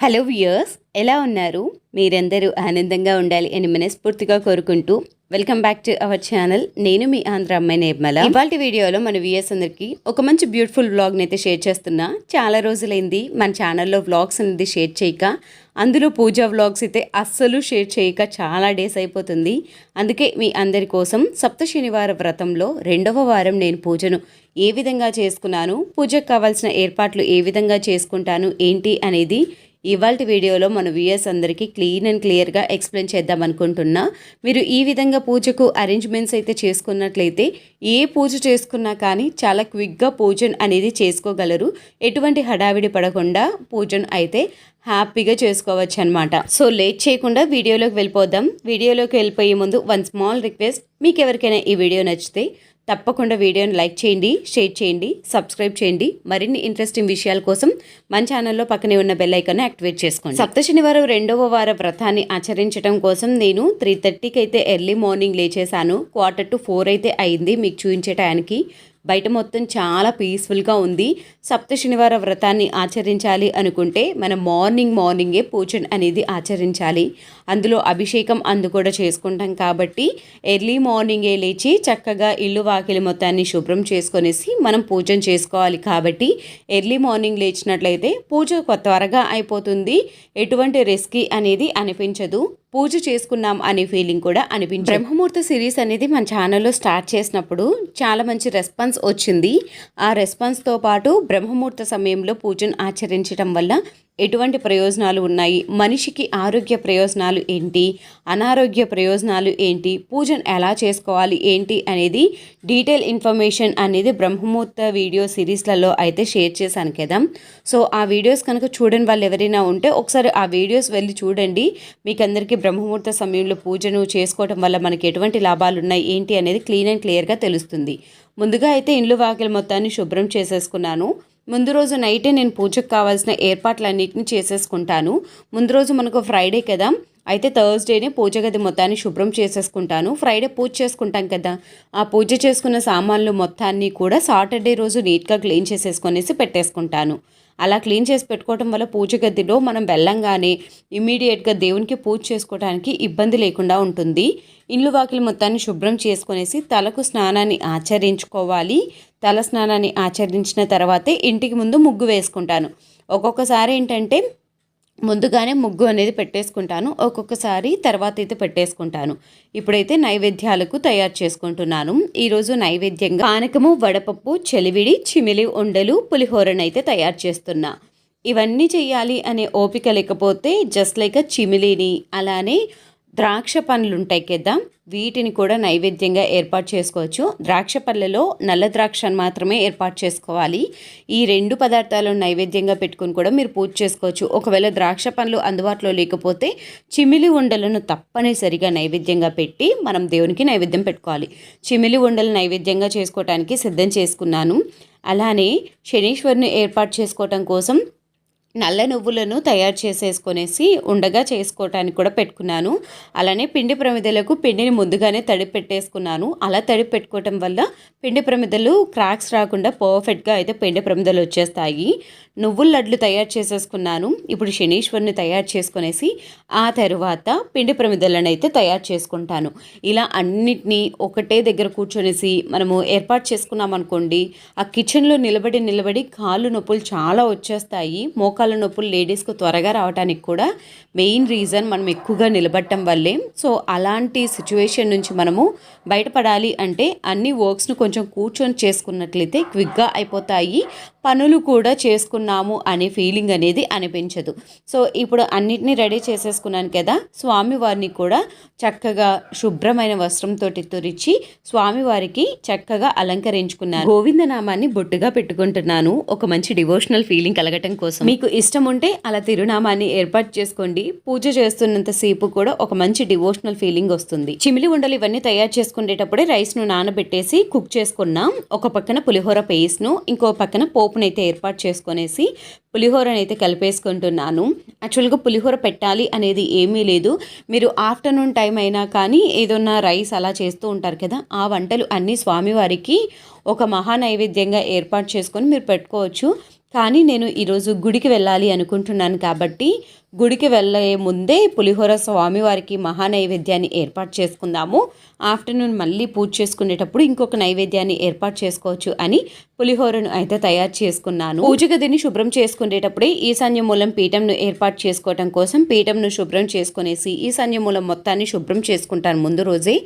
Hello viewers ఎలా ఉన్నారు? మీరందరూ ఆనందంగా ఉండాలి అని మనస్ఫూర్తిగా కోరుకుంటూ welcome back to our channel నేను మీ ఆంధ్ర అమ్మాయి నిర్మల. ఇవాళ వీడియోలో మన వ్యూయర్స్ అందరికీ ఒక మంచి బ్యూటిఫుల్ వ్లాగ్ని అయితే షేర్ చేస్తున్నా. చాలా రోజులైంది మన ఛానల్లో వ్లాగ్స్ అనేది షేర్ చేయక. అందులో పూజా వ్లాగ్స్ అయితే అస్సలు షేర్ చేయక చాలా డేస్ అయిపోతుంది. అందుకే మీ అందరి కోసం సప్త శనివార వ్రతంలో రెండవ వారం నేను పూజను ఏ విధంగా చేసుకున్నాను? పూజకు కావాల్సిన ఏర్పాట్లు ఏ విధంగా చేసుకుంటాను? ఏంటి అనేది ఇవాళ వీడియోలో మన వ్యూయర్స్ అందరికీ క్లీన్ అండ్ క్లియర్గా ఎక్స్ప్లెయిన్ చేద్దాం అనుకుంటున్నా. మీరు ఈ విధంగా పూజకు అరేంజ్మెంట్స్ అయితే చేసుకున్నట్లయితే ఏ పూజ చేసుకున్నా కానీ చాలా క్విక్గా పూజను అనేది చేసుకోగలరు. ఎటువంటి హడావిడి పడకుండా పూజను అయితే హ్యాపీగా చేసుకోవచ్చు అనమాట సో లేట్ చేయకుండా వీడియోలోకి వెళ్ళిపోదాం. వీడియోలోకి వెళ్ళిపోయే ముందు వన్ స్మాల్ రిక్వెస్ట్ మీకు ఎవరికైనా ఈ వీడియో నచ్చితే తప్పకుండా వీడియోని లైక్ చేయండి షేర్ చేయండి సబ్స్క్రైబ్ చేయండి. మరిన్ని ఇంట్రెస్టింగ్ విషయాల కోసం మన ఛానల్లో పక్కనే ఉన్న బెల్ ఐకాన్ యాక్టివేట్ చేసుకోండి. సప్త శనివారం రెండవ వార వ్రతాన్ని ఆచరించడం కోసం నేను త్రీ థర్టీకి అయితే ఎర్లీ మార్నింగ్ లేచేసాను క్వార్టర్ టు ఫోర్ అయితే అయింది. మీకు చూపించే టయానికి బయట మొత్తం చాలా పీస్ఫుల్గా ఉంది. సప్త శనివార వ్రతాన్ని ఆచరించాలి అనుకుంటే మనం మార్నింగ్ మార్నింగే పూజన్ అనేది ఆచరించాలి. అందులో అభిషేకం అందు కూడా చేసుకుంటాం కాబట్టి ఎర్లీ మార్నింగే లేచి చక్కగా ఇల్లు వాకిలి మొత్తాన్ని శుభ్రం చేసుకొనేసి మనం పూజన చేసుకోవాలి కాబట్టి ఎర్లీ మార్నింగ్ లేచినట్లయితే పూజ త్వరగా అయిపోతుంది. ఎటువంటి రిస్కీ అనేది అనిపించదు. పూజ చేసుకున్నాం అనే ఫీలింగ్ కూడా అనిపించింది. బ్రహ్మముహూర్త సిరీస్ అనేది మన ఛానల్లో స్టార్ట్ చేసినప్పుడు చాలా మంచి రెస్పాన్స్ వచ్చింది. ఆ రెస్పాన్స్తో పాటు బ్రహ్మముహూర్త సమయంలో పూజను ఆచరించడం వల్ల ఎటువంటి ప్రయోజనాలు ఉన్నాయి? మనిషికి ఆరోగ్య ప్రయోజనాలు ఏంటి? అనారోగ్య ప్రయోజనాలు ఏంటి? పూజను ఎలా చేసుకోవాలి? ఏంటి? అనేది డీటెయిల్ ఇన్ఫర్మేషన్ అనేది బ్రహ్మముహూర్త వీడియో సిరీస్లలో అయితే షేర్ చేశాను కదా. సో ఆ వీడియోస్ కనుక చూడని వాళ్ళు ఎవరైనా ఉంటే ఒకసారి ఆ వీడియోస్ వెళ్ళి చూడండి. మీకు అందరికీ బ్రహ్మముహూర్త సమయంలో పూజను చేసుకోవడం వల్ల మనకి ఎటువంటి లాభాలు ఉన్నాయి? ఏంటి అనేది క్లీన్ అండ్ క్లియర్గా తెలుస్తుంది. ముందుగా అయితే ఇండ్లు వాకిలి మొత్తాన్ని శుభ్రం చేసేసుకున్నాను. ముందు రోజు నైటే నేను పూజకు కావాల్సిన ఏర్పాట్లన్నింటిని చేసేసుకుంటాను. ముందు రోజు మనకు ఫ్రైడే కదా. అయితే థర్స్డేనే పూజ గది మొత్తాన్ని శుభ్రం చేసేసుకుంటాను. ఫ్రైడే పూజ చేసుకుంటాం కదా. ఆ పూజ చేసుకున్న సామాన్లు మొత్తాన్ని కూడా సాటర్డే రోజు నీట్గా క్లీన్ చేసేసుకొనేసి పెట్టేసుకుంటాను. అలా క్లీన్ చేసి పెట్టుకోవటం వల్ల పూజ గదిలో మనం వెళ్ళంగానే ఇమీడియట్గా దేవునికి పూజ చేసుకోవడానికి ఇబ్బంది లేకుండా ఉంటుంది. ఇల్లు వాకిలి మొత్తాన్ని శుభ్రం చేసుకునేసి తలకు స్నానాన్ని ఆచరించుకోవాలి. తల స్నానాన్ని ఆచరించిన తర్వాతే ఇంటికి ముందు ముగ్గు వేసుకుంటాను. ఒక్కొక్కసారి ఏంటంటే ముందుగానే ముగ్గు అనేది పెట్టేసుకుంటాను. ఒక్కొక్కసారి తర్వాత అయితే పెట్టేసుకుంటాను. ఇప్పుడైతే నైవేద్యాలకు తయారు చేసుకుంటున్నాను. ఈరోజు నైవేద్యంగా పానకము వడపప్పు చెలివిడి చిమిలి ఉండలు పులిహోరనైతే తయారు చేస్తున్నా. ఇవన్నీ చేయాలి అనే ఓపిక లేకపోతే జస్ట్ లైక్ చిమిలిని అలానే ద్రాక్ష పండ్లు ఉంటాయి కదా వీటిని కూడా నైవేద్యంగా ఏర్పాటు చేసుకోవచ్చు. ద్రాక్ష పళ్ళలో నల్ల ద్రాక్షను మాత్రమే ఏర్పాటు చేసుకోవాలి. ఈ రెండు పదార్థాలను నైవేద్యంగా పెట్టుకుని కూడా మీరు పూజ చేసుకోవచ్చు. ఒకవేళ ద్రాక్ష పండ్లు అందుబాటులో లేకపోతే చిమిలి ఉండలను తప్పనిసరిగా నైవేద్యంగా పెట్టి మనం దేవునికి నైవేద్యం పెట్టుకోవాలి. చిమిలి ఉండలు నైవేద్యంగా చేసుకోవటానికి సిద్ధం చేసుకున్నాను. అలానే శనీశ్వరిని ఏర్పాటు చేసుకోవటం కోసం నల్ల నువ్వులను తయారు చేసేసుకొనేసి ఉండగా చేసుకోవటానికి కూడా పెట్టుకున్నాను. అలానే పిండి ప్రమిదలకు పిండిని ముందుగానే తడి పెట్టేసుకున్నాను. అలా తడి పెట్టుకోవటం వల్ల పిండి ప్రమిదలు క్రాక్స్ రాకుండా పర్ఫెక్ట్గా అయితే పిండి ప్రమిదలు వచ్చేస్తాయి. నువ్వుల లడ్లు తయారు చేసేసుకున్నాను. ఇప్పుడు శనీశ్వరిని తయారు చేసుకునేసి ఆ తర్వాత పిండి ప్రమిదలను అయితే తయారు చేసుకుంటాను. ఇలా అన్నిటినీ ఒకటే దగ్గర కూర్చొనేసి మనము ఏర్పాటు చేసుకున్నాం అనుకోండి ఆ కిచెన్లో నిలబడి నిలబడి కాళ్ళు నొప్పులు చాలా వచ్చేస్తాయి మోకాలు మోకాళ్ళ నొప్పులు లేడీస్కు త్వరగా రావడానికి కూడా మెయిన్ రీజన్ మనం ఎక్కువగా నిలబడటం వల్లే. సో అలాంటి సిచ్యువేషన్ నుంచి మనము బయటపడాలి అంటే అన్ని వర్క్స్ను కొంచెం కూర్చొని చేసుకున్నట్లయితే క్విక్గా అయిపోతాయి. పనులు కూడా చేసుకున్నాము అనే ఫీలింగ్ అనేది అనిపించదు. సో ఇప్పుడు అన్నిటినీ రెడీ చేసేసుకున్నాను కదా స్వామివారిని కూడా చక్కగా శుభ్రమైన వస్త్రంతో తురిచి స్వామివారికి చక్కగా అలంకరించుకున్నాను. గోవిందనామాన్ని బొట్టుగా పెట్టుకుంటున్నాను. ఒక మంచి డివోషనల్ ఫీలింగ్ కలగటం కోసం. మీకు ఇష్టం ఉంటే అలా తిరునామాన్ని ఏర్పాటు చేసుకోండి. పూజ చేస్తున్నంత సేపు కూడా ఒక మంచి డివోషనల్ ఫీలింగ్ వస్తుంది. చిమిలి ఉండలు ఇవన్నీ తయారు చేసుకునేటప్పుడే రైస్ను నానబెట్టేసి కుక్ చేసుకున్నాం. ఒక పక్కన పులిహోర పేస్ట్ను ఇంకో పక్కన పోపునైతే ఏర్పాటు చేసుకునేసి పులిహోరని అయితే కలిపేసుకుంటున్నాను. యాక్చువల్గా పులిహోర పెట్టాలి అనేది ఏమీ లేదు. మీరు ఆఫ్టర్నూన్ టైం అయినా కానీ ఏదన్నా రైస్ అలా చేస్తూ ఉంటారు కదా ఆ వంటలు అన్నీ స్వామివారికి ఒక మహా నైవేద్యంగా ఏర్పాటు చేసుకొని మీరు పెట్టుకోవచ్చు. కానీ నేను ఈరోజు గుడికి వెళ్ళాలి అనుకుంటున్నాను కాబట్టి గుడికి వెళ్ళే ముందే పులిహోర స్వామివారికి మహా నైవేద్యాన్ని ఏర్పాటు చేసుకుందాము. ఆఫ్టర్నూన్ మళ్ళీ పూజ చేసుకునేటప్పుడు ఇంకొక నైవేద్యాన్ని ఏర్పాటు చేసుకోవచ్చు అని పులిహోరను అయితే తయారు చేసుకున్నాను. పూజ గదిని శుభ్రం చేసుకునేటప్పుడే ఈశాన్య మూలం పీఠంను ఏర్పాటు చేసుకోవటం కోసం పీఠంను శుభ్రం చేసుకునేసి ఈశాన్య మూలం మొత్తాన్ని శుభ్రం చేసుకుంటాను ముందు రోజే.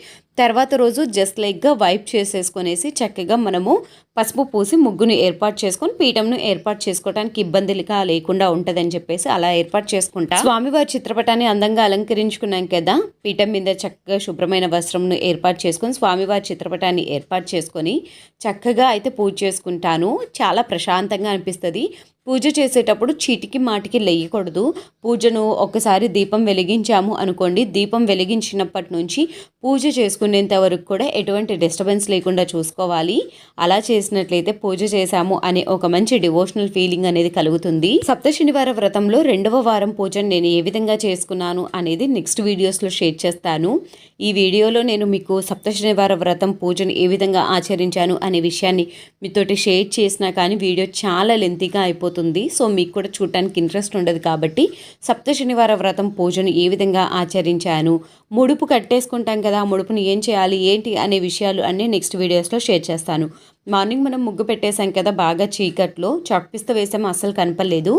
తర్వాత రోజు జస్ట్ లైక్గా వైప్ చేసేసుకునేసి చక్కగా మనము పసుపు పూసి ముగ్గును ఏర్పాటు చేసుకొని పీఠంను ఏర్పాటు చేసుకోవడానికి ఇబ్బందులుగా లేకుండా ఉంటుందని చెప్పేసి అలా ఏర్పాటు చేసుకుంటా? స్వామివారి చిత్రపటాన్ని అందంగా అలంకరించుకున్నాం కదా. పీఠం మీద చక్కగా శుభ్రమైన వస్త్రంను ఏర్పాటు చేసుకొని స్వామివారి చిత్రపటాన్ని ఏర్పాటు చేసుకొని చక్కగా అయితే పూజ చేసుకుంటాను. చాలా ప్రశాంతంగా అనిపిస్తుంది. పూజ చేసేటప్పుడు చీటికి మాటికి లేయకూడదు. పూజను ఒకసారి దీపం వెలిగించాము అనుకోండి. దీపం వెలిగించినప్పటి నుంచి పూజ చేసుకునేంత వరకు కూడా ఎటువంటి డిస్టర్బెన్స్ లేకుండా చూసుకోవాలి. అలా చేసినట్లయితే పూజ చేశాము అనే ఒక మంచి డివోషనల్ ఫీలింగ్ అనేది కలుగుతుంది. సప్త శనివార వ్రతంలో రెండవ వారం పూజను నేను ఏ విధంగా చేసుకున్నాను అనేది నెక్స్ట్ వీడియోస్లో షేర్ చేస్తాను. ఈ వీడియోలో నేను మీకు సప్త శనివార వ్రతం పూజను ఏ విధంగా ఆచరించాను అనే విషయాన్ని మీతోటి షేర్ చేసినా కానీ వీడియో చాలా లెంతీగా అయిపోతుంది. సో మీకు కూడా చూడటానికి ఇంట్రెస్ట్ ఉండదు కాబట్టి సప్త శనివార వ్రతం పూజను ఏ విధంగా ఆచరించాను ముడుపు కట్టేసుకుంటాం కదా ముడుపుని ఏం చేయాలి ఏంటి అనే విషయాలు అన్నీ నెక్స్ట్ వీడియోస్లో షేర్ చేస్తాను. మార్నింగ్ మనం ముగ్గు పెట్టేసాం కదా బాగా చీకట్లో. చాక్ పీస్తో వేసాము? అస్సలు కనపడలేదు.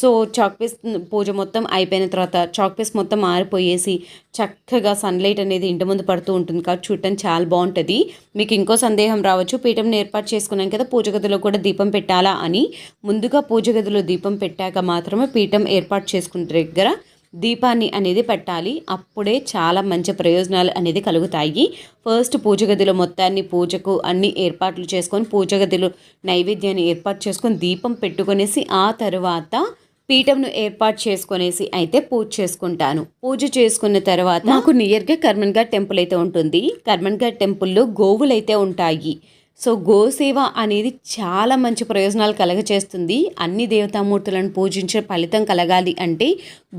సో చాక్ పీస్ పూజ మొత్తం అయిపోయిన తర్వాత చాక్ పీస్ మొత్తం ఆరిపోయేసి చక్కగా సన్లైట్ అనేది ఇంటి ముందు పడుతూ ఉంటుంది కాబట్టి చూడటానికి చాలా బాగుంటుంది. మీకు ఇంకో సందేహం రావచ్చు. పీఠం ఏర్పాటు చేసుకున్నాం కదా పూజ గదిలో కూడా దీపం పెట్టాలా అని. ముందుగా పూజ గదిలో దీపం పెట్టాక మాత్రమే పీఠం ఏర్పాటు చేసుకున్న దగ్గర దీపాన్ని అనేది పెట్టాలి. అప్పుడే చాలా మంచి ప్రయోజనాలు అనేది కలుగుతాయి. ఫస్ట్ పూజ గదిలో మొత్తాన్ని పూజకు అన్ని ఏర్పాట్లు చేసుకొని పూజ గదిలో నైవేద్యాన్ని ఏర్పాటు చేసుకొని దీపం పెట్టుకొనేసి ఆ తర్వాత పీఠంను ఏర్పాటు చేసుకునేసి అయితే పూజ చేసుకుంటాను. పూజ చేసుకున్న తర్వాత నాకు నియర్గా కర్మన్ఘాట్ టెంపుల్ అయితే ఉంటుంది. కర్మన్ఘాట్ టెంపుల్లో గోవులు అయితే ఉంటాయి. సో గోసేవ అనేది చాలా మంచి ప్రయోజనాలు కలగచేస్తుంది. అన్ని దేవతామూర్తులను పూజించే ఫలితం కలగాలి అంటే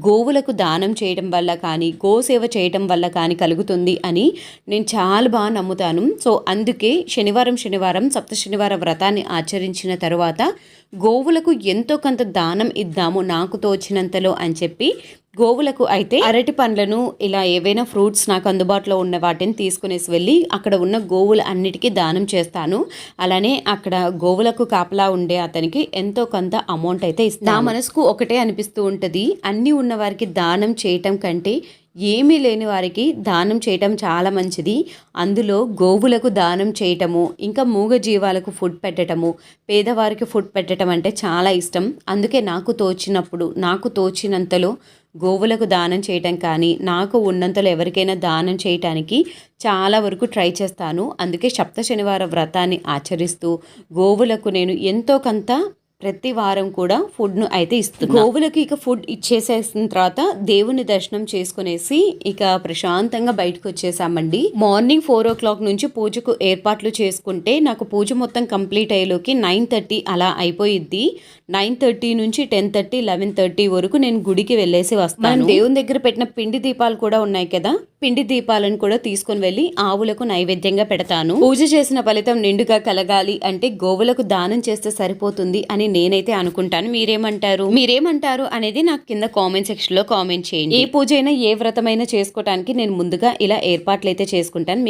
గోవులకు దానం చేయడం వల్ల కానీ గోసేవ చేయడం వల్ల కానీ కలుగుతుంది అని నేను చాలా బాగా నమ్ముతాను. సో అందుకే శనివారం శనివారం సప్త శనివార వ్రతాన్ని ఆచరించిన తర్వాత గోవులకు ఎంతో కొంత దానం ఇద్దాము నాకు తోచినంతలో అని చెప్పి గోవులకు అయితే అరటి పండ్లను ఇలా ఏవైనా ఫ్రూట్స్ నాకు అందుబాటులో ఉన్న వాటిని తీసుకునేసి వెళ్ళి అక్కడ ఉన్న గోవులు అన్నిటికీ దానం చేస్తాను. అలానే అక్కడ గోవులకు కాపలా ఉండే అతనికి ఎంతో కొంత అమౌంట్ అయితే ఇస్తాను. నా మనసుకు ఒకటే అనిపిస్తూ ఉంటుంది అన్నీ ఉన్న వారికి దానం చేయటం కంటే ఏమీ లేని వారికి దానం చేయటం చాలా మంచిది. అందులో గోవులకు దానం చేయటము ఇంకా మూగ జీవాలకు ఫుడ్ పెట్టడము పేదవారికి ఫుడ్ పెట్టడం అంటే చాలా ఇష్టం. అందుకే నాకు తోచినప్పుడు నాకు తోచినంతలో గోవులకు దానం చేయటం కానీ నాకు ఉన్నంతలో ఎవరికైనా దానం చేయటానికి చాలా వరకు ట్రై చేస్తాను. అందుకే సప్త శనివార వ్రతాన్ని ఆచరిస్తూ గోవులకు నేను ఎంతో కొంత ప్రతి వారం కూడా ఫుడ్ను అయితే ఇస్తుంది గోవులకి ఇక ఫుడ్ ఇచ్చేసేసిన తర్వాత దేవుని దర్శనం చేసుకునేసి ఇక ప్రశాంతంగా బయటకు వచ్చేసామండి మార్నింగ్ ఫోర్ ఓ క్లాక్ నుంచి పూజకు ఏర్పాట్లు చేసుకుంటే నాకు పూజ మొత్తం కంప్లీట్ అయ్యేలోకి నైన్ థర్టీ అలా అయిపోయిద్ది. నైన్ థర్టీ నుంచి టెన్ థర్టీ లెవెన్ థర్టీ వరకు నేను గుడికి వెళ్ళేసి వస్తాను. దేవుని దగ్గర పెట్టిన పిండి దీపాలు కూడా ఉన్నాయి కదా? పిండి దీపాలను కూడా తీసుకొని వెళ్ళి ఆవులకు నైవేద్యంగా పెడతాను. పూజ చేసిన ఫలితం నిండుగా కలగాలి అంటే గోవులకు దానం చేస్తే సరిపోతుంది అని నేనైతే అనుకుంటాను. మీరేమంటారు? మీరేమంటారు అనేది నాకు కింద కామెంట్ సెక్షన్లో కామెంట్ చేయండి. ఏ పూజ అయినా ఏ వ్రతమైనా చేసుకోవటానికి నేను ముందుగా ఇలా ఏర్పాట్లు అయితే చేసుకుంటాను.